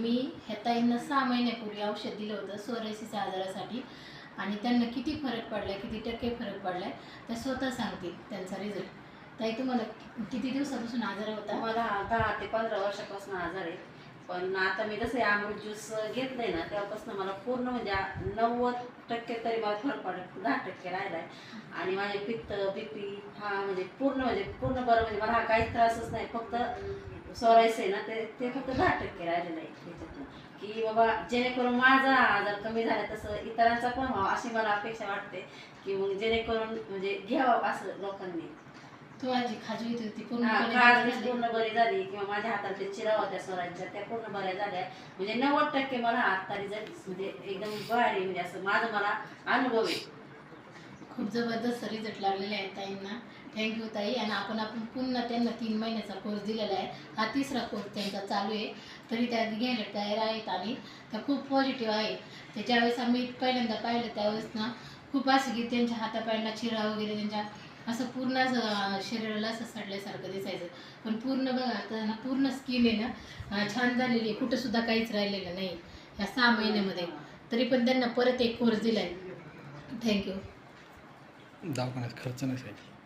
मी ह्या ताईंना सहा महिन्यापूर्वी औषध दिलं होतं सोरायसीच्या आजारासाठी. आणि त्यांना किती फरक पडलाय किती टक्के फरक पडलाय त्या स्वतः सांगतील त्यांचा रिझल्ट ताई तुम्हाला किती दिवसापासून आजार होता? मला दहा ते पंधरा वर्षापासून आजार आहे. पण आता मी जसं अमृत ज्यूस घेतलंय ना तेव्हापासून मला पूर्ण म्हणजे नव्वद टक्के तरी मला फरक पडत दहा टक्के राहिलाय. आणि माझे पित्त बीपी हा म्हणजे पूर्ण म्हणजे पूर्ण बरं म्हणजे मला हा काहीच त्रासच नाही फक्त सोरायचं आहे ना ते ते फक्त दहा टक्के राहिलेलं आहे त्याच्यातनं. की बाबा जेणेकरून माझा आजार कमी झाला तसं इतरांचा पण व्हावा अशी मला अपेक्षा वाटते की मग जेणेकरून म्हणजे घ्यावं असं लोकांनी. होती ती हा, बरी झाली? पूर्ण बरी झाली. किंवा माझ्या हातातल्या चिरा होत्या स्वरांच्या त्या पूर्ण बऱ्या झाल्या. म्हणजे नव्वद टक्के मला आता रिझल्ट म्हणजे एकदम भारी म्हणजे असं माझं मला अनुभव आहे. खूप जबरदस्त रिझल्ट लागलेले आहेत ताईंना. थँक्यू ताई. आणि आपण आपण पुन्हा त्यांना तीन महिन्याचा कोर्स दिलेला आहे. हा तिसरा कोर्स त्यांचा चालू आहे. तरी त्या घ्यायला तयार आहेत आणि त्या खूप पॉझिटिव्ह आहे. ते ज्यावेळेस आम्ही पहिल्यांदा पाहिलं त्यावेळेस ना खूप असं की त्यांच्या हातापायांना चिरा वगैरे त्यांच्या असं पूर्ण असं शरीराला असं सडल्यासारखं दिसायचं. पण पूर्ण बघा आता ना पूर्ण स्किन आहे ना छान झालेली आहे. कुठं सुद्धा काहीच राहिलेलं नाही या सहा महिन्यामध्ये. तरी पण त्यांना परत एक कोर्स दिला आहे थँक्यू दवाखान्यात खर्च नसायचा